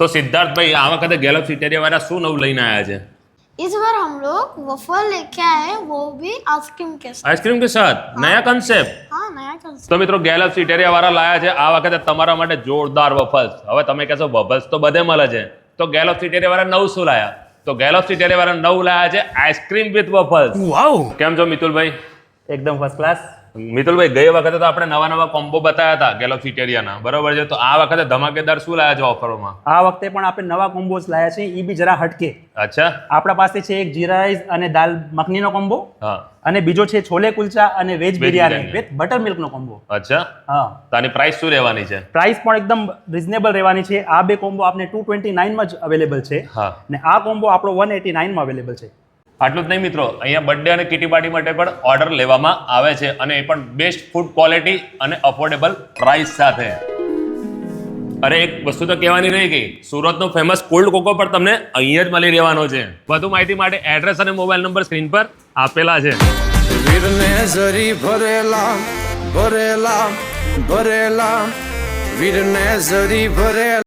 તો સિદ્ધાર્થભાઈ આ વખતે ગેલેક્સી ટેરિયા વાળા શું નવું લઈને આવ્યા છે इस बार हम लोग वफल लेके आए हैं वो भी आइसक्रीम के साथ આઈસ્ક્રીમ કે સાથ નયા કન્સેપ્ટ हाँ नया कंसेप्ट તો મિત્રો ગેલેક્સી ટેરિયા વાળા લાયા છે આ વખતે તમારા માટે જોરદાર વફલ્સ હવે તમે કહેશો વફલ્સ તો બધે મળે છે તો ગેલેક્સી ટેરિયા વાળા નવ શું લાયા તો ગેલેક્સી ટેરિયા વાળા નવ લાયા છે આઈસ્ક્રીમ વિથ વફલ્સ વાવ કેમ છો મિતુલભાઈ એકદમ ફર્સ્ટ ક્લાસ મિતુલભાઈ ગઈ વખતે તો આપણે નવા નવા કોમ્બો બતાવ્યા હતા ગેલેક્સી ટેરિયાના બરોબર છે? તો આ વખતે ધમાકેદાર શું લાયા છે ઓફરોમાં આ વખતે પણ આપણે નવા કોમ્બોસ લાયા છે એ બી જરા હટકે. અચ્છા. આપણા પાસે છે એક જીરા રાઈસ અને દાલ મખનીનો કોમ્બો હા. અને બીજો છે છોલે કુલચા અને વેજ બિરયાની. વિથ બટર મિલ્કનો કોમ્બો અચ્છા. હા. તો આની પ્રાઇસ શું રહેવાની છે? પ્રાઇસ પણ એકદમ રિઝનેબલ રહેવાની છે. આ બે કોમ્બો આપને ટુ ટ્વેન્ટી નાઇનમાં જ અવેલેબલ છે. હા. અને આ કોમ્બો આપણો વન એટી નાઇનમાં અવેલેબલ છે. આટલું જ નહીં મિત્રો, અહીંયા બર્થડે અને કિટી પાર્ટી માટે પણ ઓર્ડર લેવામાં આવે છે અને એ પણ બેસ્ટ ફૂડ ક્વોલિટી અને અફોર્ડેબલ પ્રાઇસ સાથે. અરે, એક વસ્તુ તો કહેવાની રહી ગઈ, સુરતનો ફેમસ કોલ્ડ કોકો પણ તમને અહીંયા જ મળી રહેવાનો છે. વધુ માહિતી માટે એડ્રેસ અને મોબાઈલ નંબર સ્ક્રીન પર આપેલા છે. ભરેલા ભરેલા ભરેલા, વીરને ઝરી ભરેલા.